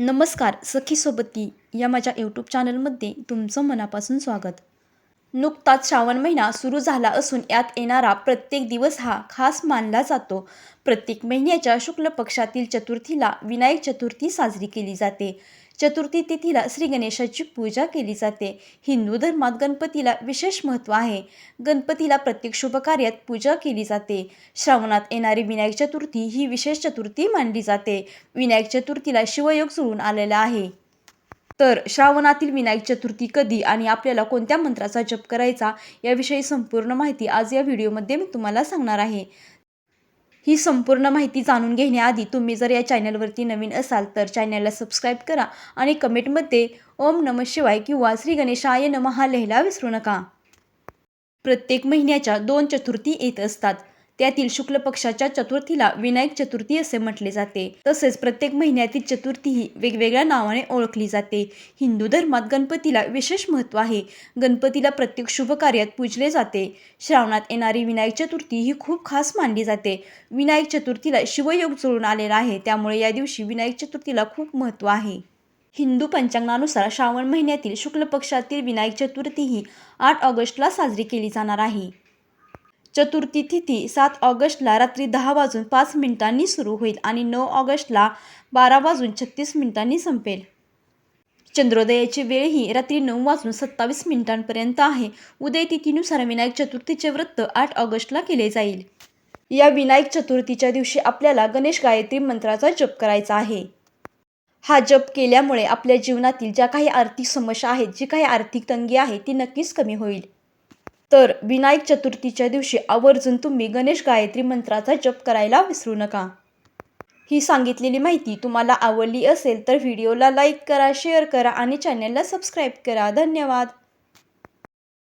नमस्कार सखी सोबती या माझ्या यूट्यूब चॅनलमध्ये तुमचं मनापासून स्वागत. नुकताच श्रावण महिना सुरू झाला असून यात येणारा प्रत्येक दिवस हा खास मानला जातो. प्रत्येक महिन्याच्या शुक्ल पक्षातील चतुर्थीला विनायक चतुर्थी साजरी केली जाते. चतुर्थी तिथीला श्री गणेशाची पूजा केली जाते. हिंदू धर्मात गणपतीला विशेष महत्त्व आहे. गणपतीला प्रत्येक शुभ कार्यात पूजा केली जाते. श्रावणात येणारी विनायक चतुर्थी ही विशेष चतुर्थी मानली जाते. विनायक चतुर्थीला शिवयोग जुळून आलेला आहे. तर श्रावणातील विनायक चतुर्थी कधी आणि आपल्याला कोणत्या मंत्राचा जप करायचा याविषयी संपूर्ण माहिती आज या व्हिडिओमध्ये मी तुम्हाला सांगणार आहे. ही संपूर्ण माहिती जाणून घेण्याआधी तुम्ही जर या चॅनलवरती नवीन असाल तर चॅनलला सबस्क्राईब करा आणि कमेंटमध्ये ओम नम शिवाय किंवा श्री गणेशाय हा लिहायला विसरू नका. प्रत्येक महिन्याच्या दोन चतुर्थी येत असतात. त्यातील शुक्ल पक्षाच्या चतुर्थीला विनायक चतुर्थी असे म्हटले जाते. तसेच प्रत्येक महिन्यातील चतुर्थी ही वेगवेगळ्या नावाने ओळखली जाते. हिंदू धर्मात गणपतीला विशेष महत्त्व आहे. गणपतीला प्रत्येक शुभ कार्यात पूजले जाते. श्रावणात येणारी विनायक चतुर्थी ही खूप खास मानली जाते. विनायक चतुर्थीला शिवयोग जुळून आलेला आहे. त्यामुळे या दिवशी विनायक चतुर्थीला खूप महत्त्व आहे. हिंदू पंचांगानुसार श्रावण महिन्यातील शुक्ल पक्षातील विनायक चतुर्थी ही आठ ऑगस्टला साजरी केली जाणार आहे. चतुर्थी तिथी सात ऑगस्टला रात्री दहा वाजून पाच मिनिटांनी सुरू होईल आणि नऊ ऑगस्टला बारा वाजून छत्तीस मिनिटांनी संपेल. चंद्रोदयाची वेळ ही रात्री नऊ वाजून सत्तावीस मिनिटांपर्यंत आहे. उदय तिथीनुसार विनायक चतुर्थीचे व्रत आठ ऑगस्टला केले जाईल. या विनायक चतुर्थीच्या दिवशी आपल्याला गणेश गायत्री मंत्राचा जप करायचा आहे. हा जप केल्यामुळे आपल्या जीवनातील ज्या काही आर्थिक समस्या आहेत जी काही आर्थिक तंगी आहे ती नक्कीच कमी होईल. तर विनायक चतुर्थीच्या दिवशी आवर्जून तुम्ही गणेश गायत्री मंत्राचा जप करायला विसरू नका. ही सांगितलेली माहिती तुम्हाला आवडली असेल तर व्हिडिओला लाईक करा शेअर करा आणि चॅनलला सबस्क्राईब करा. धन्यवाद.